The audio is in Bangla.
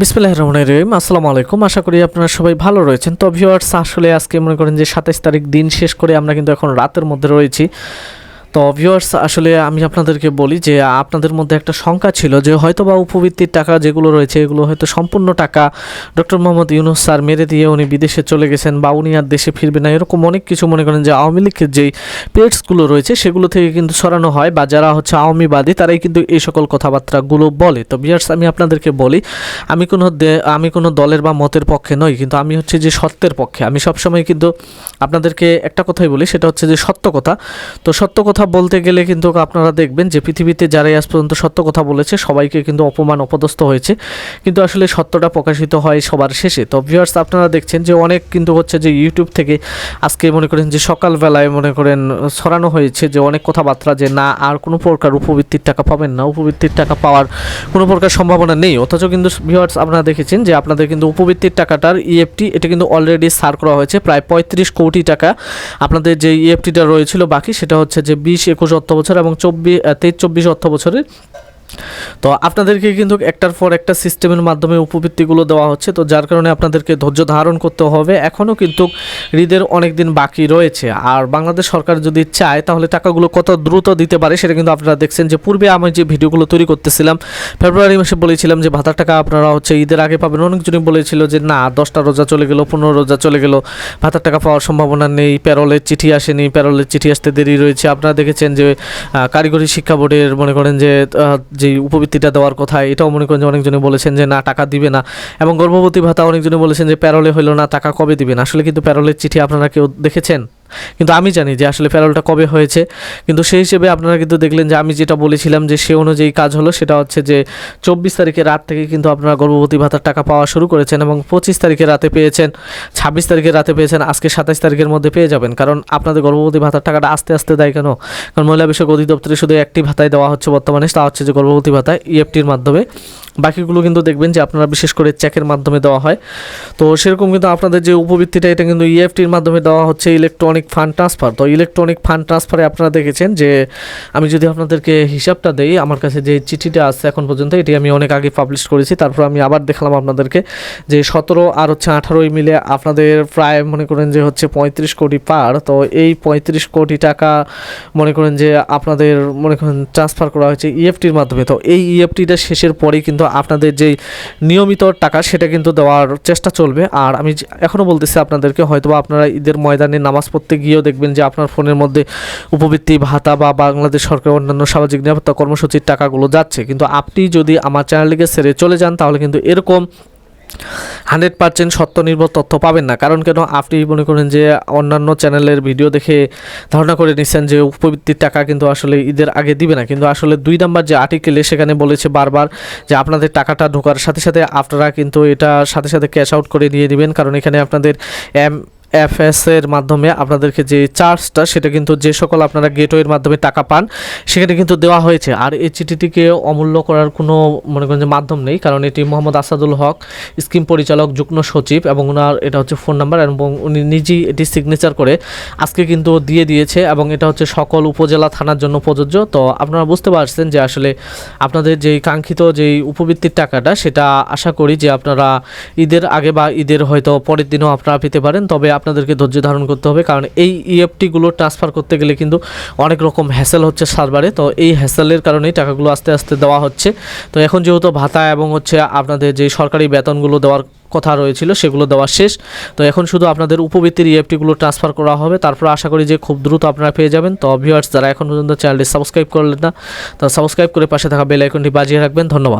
বিসমিল্লাহ রহমান রহিম। আসসালামু আলাইকুম আশা করি আপনারা সবাই ভালো রয়েছেন। তো ভিউয়ার্স আসলে আজকে মনে করেন যে সাতাইশ তারিখ দিন শেষ করে আমরা কিন্তু এখন রাতের মধ্যে রয়েছি। তো ভিউয়ার্স আসলে আমি আপনাদেরকে বলি যে, আপনাদের মধ্যে একটা শঙ্কা ছিল যে হয়তো বা উপবৃত্তির টাকা যেগুলো রয়েছে, এগুলো হয়তো সম্পূর্ণ টাকা ডক্টর মোহাম্মদ ইউনুস স্যার মেরে দিয়ে উনি বিদেশে চলে গেছেন বা উনি আর দেশে ফিরবে না, এরকম অনেক কিছু মনে করেন যে, আওয়ামী লীগের যেই পেটসগুলো রয়েছে, সেগুলো থেকে কিন্তু সরানো হয় বা যারা হচ্ছে আওয়ামীবাদী, তারাই কিন্তু এই সকল কথাবার্তাগুলো বলে। তো ভিউয়ার্স আমি আপনাদেরকে বলি, আমি কোনো আমি কোনো দলের বা মতের পক্ষে নই, কিন্তু আমি হচ্ছে যে সত্যের পক্ষে। আমি সবসময় কিন্তু আপনাদেরকে একটা কথাই বলি, সেটা হচ্ছে যে সত্য কথা। তো সত্য কথা বলতে গেলে কিন্তু আপনারা দেখবেন যে পৃথিবীতে যারাই আজ পর্যন্ত সত্য কথা বলেছে, সবাইকে কিন্তু অপমান, অপদস্থ হয়েছে। কিন্তু আসলে সত্যটা প্রকাশিত হয় সবার শেষে। তো ভিউয়ার্স আপনারা দেখছেন যে অনেক কিন্তু হচ্ছে যে ইউটিউব থেকে আজকে মনে করেন যে সকালবেলায় মনে করেন, ছড়ানো হয়েছে যে অনেক কথাবার্তা যে না, আর কোনো প্রকার উপবৃত্তির টাকা পাবেন না। উপবৃত্তির টাকা পাওয়ার কোনো প্রকার সম্ভাবনা নেই। অথচ কিন্তু ভিউয়ার্স আপনারা দেখেছেন যে আপনাদের কিন্তু উপবৃত্তির টাকাটার ইএফটি এটা কিন্তু অলরেডি সার করা হয়েছে। প্রায় পঁয়ত্রিশ কোটি টাকা আপনাদের যে ইএফটিটা রয়েছিল বাকি, সেটা হচ্ছে যে বিশ একুশ অর্থ বছর এবং চব্বিশ তেইশ চব্বিশ অর্থ বছরের তো আপনাদেরকে কিন্তু একটার পর একটা সিস্টেমের মাধ্যমে উপবৃত্তিগুলো দেওয়া হচ্ছে। তো যার কারণে আপনাদেরকে ধৈর্য ধারণ করতে হবে। এখনও কিন্তু ঈদের অনেক দিন বাকি রয়েছে। আর বাংলাদেশ সরকার যদি চায়, তাহলে টাকাগুলো কত দ্রুত দিতে পারে সেটা কিন্তু আপনারা দেখছেন যে পূর্বে আমি যে ভিডিওগুলো তৈরি করতেছিলাম, ফেব্রুয়ারি মাসে বলেছিলাম যে ভাতার টাকা আপনারা হচ্ছে ঈদের আগে পাবেন। অনেকজনই বলেছিল যে না, দশটা রোজা চলে গেলো, পনেরো রোজা চলে গেল, ভাতার টাকা পাওয়ার সম্ভাবনা নেই, প্যারোলের চিঠি আসেনি, প্যারোলের চিঠি আসতে দেরি রয়েছে। আপনারা দেখেছেন যে কারিগরি শিক্ষা বোর্ডের মনে করেন যে যে উপবৃত্তিটা দেওয়ার কথা, এটাও মনে করেন যে অনেকজনে বলেছেন যে না, টাকা দিবে না। এবং গর্ভবতী ভাতা অনেকজনে বলেছেন যে, প্যারোলে হলো না, টাকা কবে দিবেন আসলে কিন্তু প্যারোলের চিঠি আপনারা কেউ দেখেছেন? কিন্তু আমি জানি যে আসলে প্যারোলটা কবে হয়েছে। কিন্তু সেই হিসেবে আপনারা কিন্তু দেখলেন যে আমি যেটা বলেছিলাম যে সে অনুযায়ী কাজ হলো সেটা হচ্ছে যে চব্বিশ তারিখে রাত থেকে কিন্তু আপনারা গর্ভবতী ভাতার টাকা পাওয়া শুরু করেছেন এবং পঁচিশ তারিখে রাতে পেয়েছেন, ছাব্বিশ তারিখে রাতে পেয়েছেন, আজকে সাতাশ তারিখের মধ্যে পেয়ে যাবেন। কারণ আপনাদের গর্ভবতী ভাতার টাকাটা আস্তে আস্তে দেয় কেন? কারণ মহিলা বিষয়ক অধিদপ্তরে শুধু একটি ভাতায় দেওয়া হচ্ছে বর্তমানে, তা হচ্ছে যে গর্ভবতী ভাতা ইএফটির মাধ্যমে। বাকিগুলো কিন্তু দেখবেন যে আপনারা বিশেষ করে চেকের মাধ্যমে দেওয়া হয়। তো সেরকম কিন্তু আপনাদের যে উপবৃত্তিটা, এটা কিন্তু ইএফটির মাধ্যমে দেওয়া হচ্ছে ইলেকট্রনিক ফান্ড ট্রান্সফার তো ইলেকট্রনিক ফান্ড ট্রান্সফারে আপনারা দেখেছেন যে, আমি যদি আপনাদেরকে হিসাবটা দেই, আমার কাছে যে চিঠিটা আছে এখন পর্যন্ত, এটি আমি অনেক আগে পাবলিশ করেছি, তারপর আমি আবার দেখালাম আপনাদেরকে যে সতেরো আর হচ্ছে আঠারোই মিলে আপনাদের প্রায় মনে করেন যে হচ্ছে পঁয়ত্রিশ কোটি পার। তো এই পঁয়ত্রিশ কোটি টাকা মনে করেন যে আপনাদের মনে করেন ট্রান্সফার করা হয়েছে ইএফটির মাধ্যমে। তো এই ইএফটিটা শেষের পরেই কিন্তু আপনাদের যেই নিয়মিত টাকা সেটা কিন্তু দেওয়ার চেষ্টা চলবে। আর আমি এখনও বলতেছি আপনাদেরকে হয়তো আপনারা ঈদের ময়দানে নামাজ পড়তে গিয়েও দেখবেন যে আপনার ফোনের মধ্যে উপবৃত্তি, ভাতা বা বাংলাদেশ সরকার অন্যান্য সামাজিক নিরাপত্তা কর্মসূচির টাকাগুলো যাচ্ছে। কিন্তু আপনি যদি আমার চ্যানেলটিকে সেরে চলে যান, তাহলে কিন্তু এরকম হান্ড্রেড পার্সেন্ট সত্য নির্ভর তথ্য পাবেন না। কারণ কেন? আপনি মনে করেন যে অন্যান্য চ্যানেলের ভিডিও দেখে ধারণা করে নিচ্ছেন যে উপবৃত্তির টাকা কিন্তু আসলে ঈদের আগে দিবে না। কিন্তু আসলে দুই নাম্বার যে আর্টিকেলে সেখানে বলেছে বারবার যে আপনাদের টাকাটা ঢোকার সাথে সাথে আপনারা কিন্তু এটা সাথে সাথে ক্যাশ আউট করে দিয়ে দিবেন। কারণ এখানে আপনাদের এম এফএস এর মাধ্যমে আপনাদেরকে যে চার্জটা সেটা কিন্তু যে সকল আপনারা গেটওয়ের মাধ্যমে টাকা পান, সেখানে কিন্তু দেওয়া হয়েছে। আর এই চিঠিটিকে অমূল্য করার কোনো, মনে করেন যে মাধ্যম নেই, কারণ এটি মোহাম্মদ আসাদুল হক স্কিম পরিচালক, যুগ্ম সচিব, এবং ওনার এটা হচ্ছে ফোন নাম্বার এবং উনি নিজেই এটি সিগনেচার করে আজকে কিন্তু দিয়ে দিয়েছে, এবং এটা হচ্ছে সকল উপজেলা থানার জন্য প্রযোজ্য। তো আপনারা বুঝতে পারছেন যে আসলে আপনাদের যেই কাঙ্ক্ষিত যেই উপবৃত্তির টাকাটা, সেটা আশা করি যে আপনারা ঈদের আগে বা ঈদের হয়তো পরের দিনও আপনারা পেতে পারেন। তবে আপনাদেরকে ধৈর্য ধারণ করতে হবে, কারণ এই ইএফটিগুলো ট্রান্সফার করতে গেলে কিন্তু অনেক রকম হ্যাসেল হচ্ছে সার্ভারে। তো এই হ্যাসেলের কারণেই টাকাগুলো আস্তে আস্তে দেওয়া হচ্ছে। তো এখন যেহেতু ভাতা এবং হচ্ছে আপনাদের যে সরকারি বেতনগুলো দেওয়ার কথা রয়েছিল, সেগুলো দেওয়া শেষ। তো এখন শুধু আপনাদের উপবৃত্তির ইএফটিগুলো ট্রান্সফার করা হবে। তারপর আশা করি যে খুব দ্রুত আপনারা পেয়ে যাবেন। তো ভিউয়ার্স যারা এখন পর্যন্ত চ্যানেলটি সাবস্ক্রাইব করলেন না, তো সাবস্ক্রাইব করে পাশে থাকা বেল আইকনটি বাজিয়ে রাখবেন। ধন্যবাদ।